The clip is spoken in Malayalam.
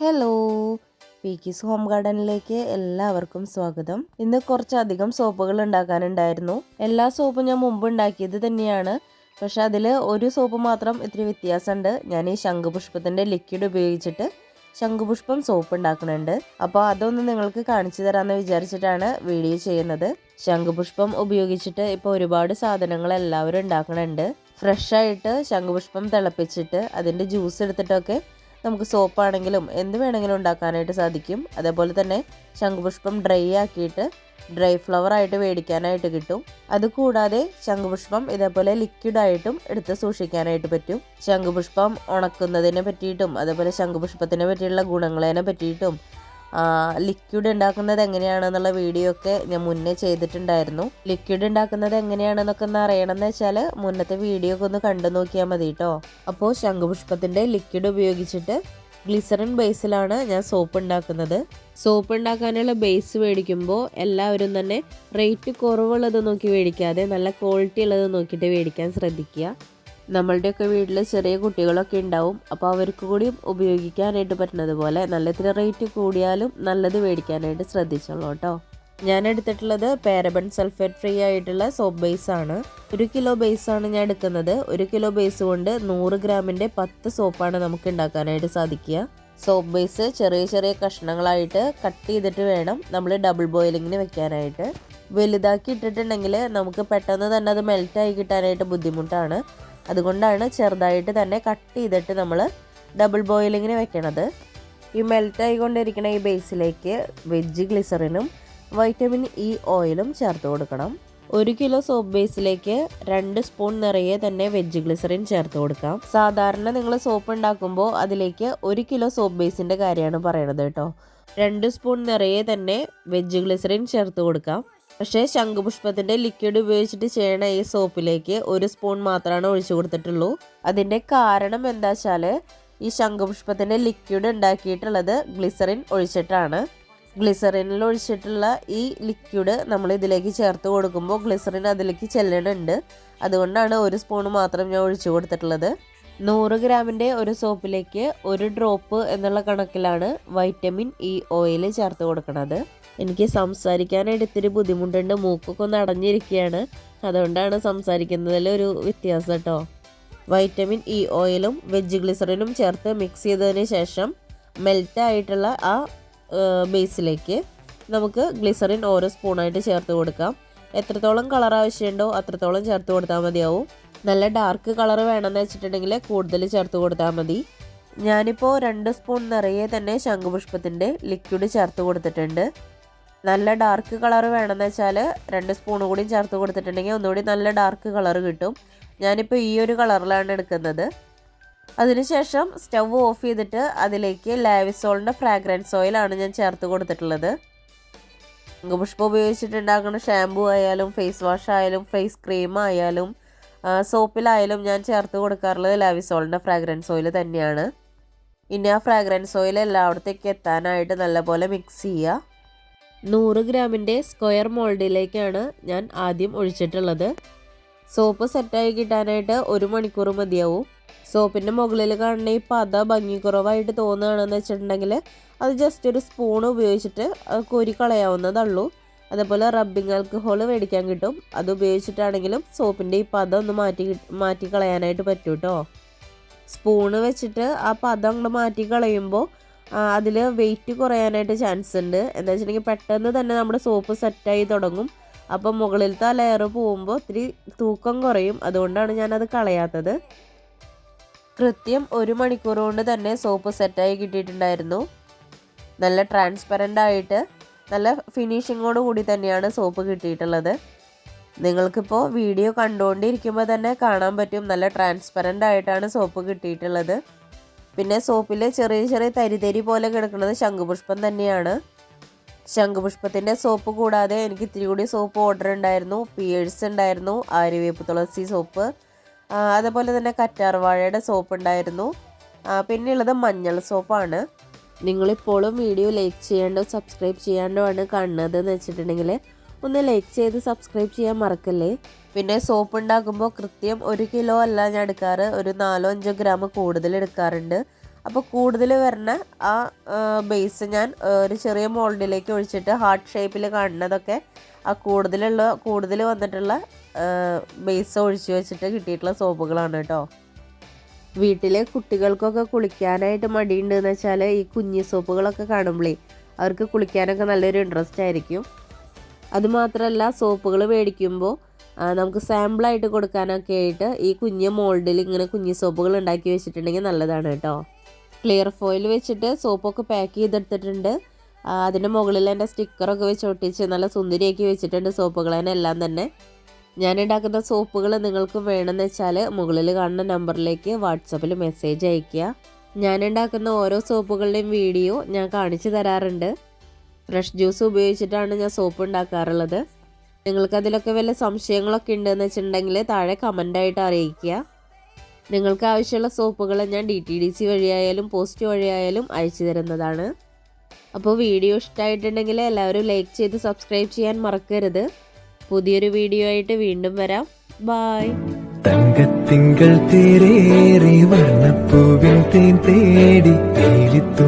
ഹലോ പീക്കീസ് ഹോം ഗാർഡനിലേക്ക് എല്ലാവർക്കും സ്വാഗതം. ഇന്ന് കുറച്ചധികം സോപ്പുകൾ ഉണ്ടാക്കാനുണ്ടായിരുന്നു. എല്ലാ സോപ്പും ഞാൻ മുമ്പ് ഉണ്ടാക്കിയത് തന്നെയാണ്. പക്ഷെ അതിൽ ഒരു സോപ്പ് മാത്രം ഇത്തിരി വ്യത്യാസമുണ്ട്. ഞാൻ ഈ ശംഖുപുഷ്പത്തിന്റെ ലിക്വിഡ് ഉപയോഗിച്ചിട്ട് ശംഖുപുഷ്പം സോപ്പ് ഉണ്ടാക്കുന്നുണ്ട്. അപ്പോൾ അതൊന്ന് നിങ്ങൾക്ക് കാണിച്ചു തരാമെന്ന് വിചാരിച്ചിട്ടാണ് വീഡിയോ ചെയ്യുന്നത്. ശംഖുപുഷ്പം ഉപയോഗിച്ചിട്ട് ഇപ്പോൾ ഒരുപാട് സാധനങ്ങൾ എല്ലാവരും ഉണ്ടാക്കുന്നുണ്ട്. ഫ്രഷായിട്ട് ശംഖുപുഷ്പം തിളപ്പിച്ചിട്ട് അതിന്റെ ജ്യൂസ് എടുത്തിട്ടൊക്കെ നമുക്ക് സോപ്പാണെങ്കിലും എന്ത് വേണമെങ്കിലും ഉണ്ടാക്കാനായിട്ട് സാധിക്കും. അതേപോലെ തന്നെ ശംഖുപുഷ്പം ഡ്രൈ ആക്കിയിട്ട് ഡ്രൈ ഫ്ലവർ ആയിട്ട് മേടിക്കാനായിട്ട് കിട്ടും. അതുകൂടാതെ ശംഖുപുഷ്പം ഇതേപോലെ ലിക്വിഡായിട്ടും എടുത്ത് സൂക്ഷിക്കാനായിട്ട് പറ്റും. ശംഖുപുഷ്പം ഉണക്കുന്നതിനെ പറ്റിയിട്ടും അതേപോലെ ശംഖുപുഷ്പത്തിനെ പറ്റിയുള്ള ഗുണങ്ങളതിനെ പറ്റിയിട്ടും ലിക്വിഡ് ഉണ്ടാക്കുന്നത് എങ്ങനെയാണെന്നുള്ള വീഡിയോ ഒക്കെ ഞാൻ മുന്നേ ചെയ്തിട്ടുണ്ടായിരുന്നു. ലിക്വിഡ് ഉണ്ടാക്കുന്നത് എങ്ങനെയാണെന്നൊക്കെ ഒന്ന് അറിയണമെന്ന് വെച്ചാൽ മുന്നത്തെ വീഡിയോ ഒക്കെ ഒന്ന് കണ്ടു നോക്കിയാൽ മതി കേട്ടോ അപ്പോൾ ശംഖുപുഷ്പത്തിന്റെ ലിക്വിഡ് ഉപയോഗിച്ചിട്ട് ഗ്ലിസറിൻ ബേസിലാണ് ഞാൻ സോപ്പ് ഉണ്ടാക്കുന്നത്. സോപ്പ് ഉണ്ടാക്കാനുള്ള ബേസ് മേടിക്കുമ്പോൾ എല്ലാവരും തന്നെ റേറ്റ് കുറവുള്ളത് നോക്കി മേടിക്കാതെ നല്ല ക്വാളിറ്റി ഉള്ളത് നോക്കിയിട്ട് മേടിക്കാൻ ശ്രദ്ധിക്കുക. നമ്മളുടെയൊക്കെ വീട്ടിൽ ചെറിയ കുട്ടികളൊക്കെ ഉണ്ടാവും. അപ്പോൾ അവർക്ക് കൂടി ഉപയോഗിക്കാനായിട്ട് പറ്റുന്നത് പോലെ നല്ല റേറ്റ് കൂടിയാലും നല്ലത് മേടിക്കാനായിട്ട് ശ്രദ്ധിച്ചോളൂ കേട്ടോ. ഞാൻ എടുത്തിട്ടുള്ളത് പാരബൺ സൾഫേറ്റ് ഫ്രീ ആയിട്ടുള്ള സോപ്പ് ബേസ് ആണ്. ഒരു കിലോ ബേസ് ആണ് ഞാൻ എടുക്കുന്നത്. ഒരു കിലോ ബേസ് കൊണ്ട് നൂറ് ഗ്രാമിന്റെ പത്ത് സോപ്പാണ് നമുക്ക് ഉണ്ടാക്കാനായിട്ട് സാധിക്കുക. സോപ്പ് ബേസ് ചെറിയ ചെറിയ കഷ്ണങ്ങളായിട്ട് കട്ട് ചെയ്തിട്ട് വേണം നമ്മൾ ഡബിൾ ബോയിലിങ്ങിന് വെക്കാനായിട്ട്. വലുതാക്കി ഇട്ടിട്ടുണ്ടെങ്കിൽ നമുക്ക് പെട്ടെന്ന് തന്നെ അത് മെൽറ്റായി കിട്ടാനായിട്ട് ബുദ്ധിമുട്ടാണ്. അതുകൊണ്ടാണ് ചെറുതായിട്ട് തന്നെ കട്ട് ചെയ്തിട്ട് നമ്മൾ ഡബിൾ ബോയിലിങ്ങിന് വെക്കണത്. ഈ മെൽറ്റ് ആയിക്കൊണ്ടിരിക്കുന്ന ഈ ബേസിലേക്ക് വെജ് ഗ്ലിസറിനും വൈറ്റമിൻ ഇ ഓയിലും ചേർത്ത് കൊടുക്കണം. ഒരു കിലോ സോപ്പ് ബേസിലേക്ക് രണ്ട് സ്പൂൺ നിറയെ തന്നെ വെജ് ഗ്ലിസറിൻ ചേർത്ത് കൊടുക്കാം. സാധാരണ നിങ്ങൾ സോപ്പ് ഉണ്ടാക്കുമ്പോൾ അതിലേക്ക് ഒരു കിലോ സോപ്പ് ബേസിന്റെ കാര്യമാണ് പറയണത് കേട്ടോ. രണ്ട് സ്പൂൺ നിറയെ തന്നെ വെജ് ഗ്ലിസറിൻ ചേർത്ത് കൊടുക്കാം. പക്ഷേ ശംഖുപുഷ്പത്തിന്റെ ലിക്വിഡ് ഉപയോഗിച്ചിട്ട് ചെയ്യണ ഈ സോപ്പിലേക്ക് ഒരു സ്പൂൺ മാത്രമാണ് ഒഴിച്ചു കൊടുത്തിട്ടുള്ളൂ. അതിന്റെ കാരണം എന്താ വെച്ചാൽ ഈ ശംഖുപുഷ്പത്തിന്റെ ലിക്വിഡ് ഉണ്ടാക്കിയിട്ടുള്ളത് ഗ്ലിസറിൻ ഒഴിച്ചിട്ടാണ്. ഗ്ലിസറിനിൽ ഒഴിച്ചിട്ടുള്ള ഈ ലിക്വിഡ് നമ്മൾ ഇതിലേക്ക് ചേർത്ത് കൊടുക്കുമ്പോൾ ഗ്ലിസറിൻ അതിലേക്ക് ചെല്ലണുണ്ട് അതുകൊണ്ടാണ് ഒരു സ്പൂൺ മാത്രം ഞാൻ ഒഴിച്ചു കൊടുത്തിട്ടുള്ളത്. നൂറ് ഗ്രാമിന്റെ ഒരു സോപ്പിലേക്ക് ഒരു ഡ്രോപ്പ് എന്നുള്ള കണക്കിലാണ് വൈറ്റമിൻ ഇ ഓയിൽ ചേർത്ത് കൊടുക്കുന്നത് എനിക്ക് സംസാരിക്കാനായിട്ട് ഇത്തിരി ബുദ്ധിമുട്ടുണ്ട്. മൂക്കൊക്കെ ഒന്ന് അടഞ്ഞിരിക്കുകയാണ്. അതുകൊണ്ടാണ് സംസാരിക്കുന്നതിൽ ഒരു വ്യത്യാസം കേട്ടോ. വൈറ്റമിൻ ഇ ഓയിലും വെജ് ഗ്ലിസറിനും ചേർത്ത് മിക്സ് ചെയ്തതിന് ശേഷം മെൽറ്റ് ആയിട്ടുള്ള ആ ബേസിലേക്ക് നമുക്ക് ഗ്ലിസറിൻ ഓരോ സ്പൂണായിട്ട് ചേർത്ത് കൊടുക്കാം. എത്രത്തോളം കളർ ആവശ്യമുണ്ടോ അത്രത്തോളം ചേർത്ത് കൊടുത്താൽ മതിയാവും. നല്ല ഡാർക്ക് കളർ വേണമെന്ന് വെച്ചിട്ടുണ്ടെങ്കിൽ കൂടുതൽ ചേർത്ത് കൊടുത്താൽ മതി. ഞാനിപ്പോൾ രണ്ട് സ്പൂൺ നിറയെ തന്നെ ശംഖുപുഷ്പത്തിന്റെ ലിക്വിഡ് ചേർത്ത് കൊടുത്തിട്ടുണ്ട്. നല്ല ഡാർക്ക് കളർ വേണമെന്ന് വെച്ചാൽ രണ്ട് സ്പൂൺ കൂടി ചേർത്ത് കൊടുത്തിട്ടുണ്ടെങ്കിൽ ഒന്നുകൂടി നല്ല ഡാർക്ക് കളർ കിട്ടും. ഞാനിപ്പോൾ ഈ ഒരു കളറിലാണ് എടുക്കുന്നത്. അതിനുശേഷം സ്റ്റൗ ഓഫ് ചെയ്തിട്ട് അതിലേക്ക് ലാവിസോളിന്റെ ഫ്രാഗ്രൻസ് ഓയിലാണ് ഞാൻ ചേർത്ത് കൊടുത്തിട്ടുള്ളത്. ശംഖുപുഷ്പം ഉപയോഗിച്ചിട്ടുണ്ടാക്കുന്ന ഷാമ്പു ആയാലും ഫേസ് വാഷ് ആയാലും ഫേസ് ക്രീം ആയാലും സോപ്പിലായാലും ഞാൻ ചേർത്ത് കൊടുക്കാറുള്ളത് ലാവിസോളിന്റെ ഫ്രാഗ്രൻസ് ഓയിൽ തന്നെയാണ്. ഇനി ആ ഫ്രാഗ്രൻസ് ഓയിൽ എല്ലായിടത്തേക്ക് എത്താനായിട്ട് നല്ലപോലെ മിക്സ് ചെയ്യുക. നൂറ് ഗ്രാമിന്റെ സ്ക്വയർ മോൾഡിലേക്കാണ് ഞാൻ ആദ്യം ഒഴിച്ചിട്ടുള്ളത്. സോപ്പ് സെറ്റായി കിട്ടാനായിട്ട് ഒരു മണിക്കൂർ മതിയാവും. സോപ്പിന്റെ മുകളിൽ കാണുന്ന ഈ പത ഭംഗിക്കുറവായിട്ട് തോന്നുകയാണെന്ന് വെച്ചിട്ടുണ്ടെങ്കിൽ അത് ജസ്റ്റ് ഒരു സ്പൂൺ ഉപയോഗിച്ചിട്ട് കോരി കളയാവുന്നതുള്ളൂ അതേപോലെ റബ്ബിംഗ് ആൽക്കഹോൾ മേടിക്കാൻ കിട്ടും. അത് ഉപയോഗിച്ചിട്ടാണെങ്കിലും സോപ്പിന്റെ ഈ പദം ഒന്ന് മാറ്റി മാറ്റി കളയാനായിട്ട് പറ്റും കേട്ടോ സ്പൂണ് വെച്ചിട്ട് ആ പദം അങ്ങോട്ട് മാറ്റി കളയുമ്പോൾ അതിൽ വെയിറ്റ് കുറയാനായിട്ട് ചാൻസ് ഉണ്ട്. എന്താ വെച്ചിട്ടുണ്ടെങ്കിൽ പെട്ടെന്ന് തന്നെ നമ്മുടെ സോപ്പ് സെറ്റായി തുടങ്ങും. അപ്പം മുകളിലത്തെ ആ ലെയർ പോകുമ്പോൾ ഒത്തിരി തൂക്കം കുറയും. അതുകൊണ്ടാണ് ഞാനത് കളയാത്തത്. കൃത്യം ഒരു മണിക്കൂർ കൊണ്ട് തന്നെ സോപ്പ് സെറ്റായി കിട്ടിയിട്ടുണ്ടായിരുന്നു. നല്ല ട്രാൻസ്പെറന്റ് ആയിട്ട് നല്ല ഫിനിഷിങ്ങോട് കൂടി തന്നെയാണ് സോപ്പ് കിട്ടിയിട്ടുള്ളത്. നിങ്ങൾക്കിപ്പോൾ വീഡിയോ കണ്ടുകൊണ്ടിരിക്കുമ്പോൾ തന്നെ കാണാൻ പറ്റും. നല്ല ട്രാൻസ്പെറന്റ് ആയിട്ടാണ് സോപ്പ് കിട്ടിയിട്ടുള്ളത്. പിന്നെ സോപ്പിൽ ചെറിയ ചെറിയ തരിതരി പോലെ കിടക്കുന്നത് ശംഖുപുഷ്പം തന്നെയാണ്. ശംഖുപുഷ്പത്തിന്റെ സോപ്പ് കൂടാതെ എനിക്ക് ഇത്തിരി കൂടി സോപ്പ് ഓർഡർ ഉണ്ടായിരുന്നു. പിയേഴ്സ് ഉണ്ടായിരുന്നു ആര്യവേപ്പ് തുളസി സോപ്പ് അതുപോലെ തന്നെ കറ്റാർവാഴയുടെ സോപ്പ് ഉണ്ടായിരുന്നു. പിന്നെയുള്ളത് മഞ്ഞൾ സോപ്പാണ് നിങ്ങളിപ്പോഴും വീഡിയോ ലൈക്ക് ചെയ്യാണ്ടോ സബ്സ്ക്രൈബ് ചെയ്യാണ്ടോ ആണ് കാണുന്നത് എന്ന് വെച്ചിട്ടുണ്ടെങ്കിൽ ഒന്ന് ലൈക്ക് ചെയ്ത് സബ്സ്ക്രൈബ് ചെയ്യാൻ മറക്കല്ലേ? പിന്നെ സോപ്പ് ഉണ്ടാക്കുമ്പോൾ കൃത്യം ഒരു കിലോ അല്ല ഞാൻ എടുക്കാറ് ഒരു നാലോ അഞ്ചോ ഗ്രാം കൂടുതൽ എടുക്കാറുണ്ട്. അപ്പോൾ കൂടുതൽ വരുന്ന ആ ബേസ് ഞാൻ ഒരു ചെറിയ മോൾഡിലേക്ക് ഒഴിച്ചിട്ട് ഹാർട്ട് ഷേപ്പിൽ കാണുന്നതൊക്കെ ആ കൂടുതലുള്ള കൂടുതൽ വന്നിട്ടുള്ള ബേസ് ഒഴിച്ച് വെച്ചിട്ട് കിട്ടിയിട്ടുള്ള സോപ്പുകളാണ് കേട്ടോ. വീട്ടിലെ കുട്ടികൾക്കൊക്കെ കുളിക്കാനായിട്ട് മടിയുണ്ടെന്ന് വെച്ചാൽ ഈ കുഞ്ഞി സോപ്പുകളൊക്കെ കാണുമ്പോഴേ അവർക്ക് കുളിക്കാനൊക്കെ നല്ലൊരു ഇൻട്രസ്റ്റ് ആയിരിക്കും. അതുമാത്രമല്ല സോപ്പുകൾ മേടിക്കുമ്പോൾ നമുക്ക് സാമ്പിളായിട്ട് കൊടുക്കാനൊക്കെ ആയിട്ട് ഈ കുഞ്ഞ് മോൾഡിൽ ഇങ്ങനെ കുഞ്ഞി സോപ്പുകൾ ഉണ്ടാക്കി വെച്ചിട്ടുണ്ടെങ്കിൽ നല്ലതാണ് കേട്ടോ. ക്ലിയർ ഫോയിൽ വെച്ചിട്ട് സോപ്പൊക്കെ പാക്ക് ചെയ്തെടുത്തിട്ടുണ്ട്. അതിന്റെ മുകളിൽ എന്റെ സ്റ്റിക്കറൊക്കെ വെച്ച് ഒട്ടിച്ച് നല്ല സുന്ദരിയാക്കി വെച്ചിട്ടുണ്ട് സോപ്പുകളെല്ലാം തന്നെ. ഞാൻ ഉണ്ടാക്കുന്ന സോപ്പുകൾ നിങ്ങൾക്ക് വേണമെന്ന് വെച്ചാൽ മുകളിൽ കാണുന്ന നമ്പറിലേക്ക് വാട്സപ്പിൽ മെസ്സേജ് അയയ്ക്കുക. ഞാൻ ഉണ്ടാക്കുന്ന ഓരോ സോപ്പുകളുടെയും വീഡിയോ ഞാൻ കാണിച്ചു തരാറുണ്ട്. ഫ്രഷ് ജ്യൂസ് ഉപയോഗിച്ചിട്ടാണ് ഞാൻ സോപ്പ് ഉണ്ടാക്കാറുള്ളത്. നിങ്ങൾക്ക് അതിലൊക്കെ വല്ല സംശയങ്ങളൊക്കെ ഉണ്ടെന്ന് വെച്ചിട്ടുണ്ടെങ്കിൽ താഴെ കമന്റായിട്ട് അറിയിക്കുക. നിങ്ങൾക്ക് ആവശ്യമുള്ള സോപ്പുകൾ ഞാൻ ഡി ടി ഡി സി വഴിയായാലും പോസ്റ്റ് വഴിയായാലും അയച്ചു തരുന്നതാണ്. അപ്പോൾ വീഡിയോ ഇഷ്ടമായിട്ടുണ്ടെങ്കിൽ എല്ലാവരും ലൈക്ക് ചെയ്ത് സബ്സ്ക്രൈബ് ചെയ്യാൻ മറക്കരുത്. പുതിയൊരു വീഡിയോ ആയിട്ട് വീണ്ടും വരാം. ബായ് തങ്കത്തിങ്കൾ തേരേറി വർണപ്പൂവിൻ തേൻ തേടി വേലിത്തുമ്പിൽ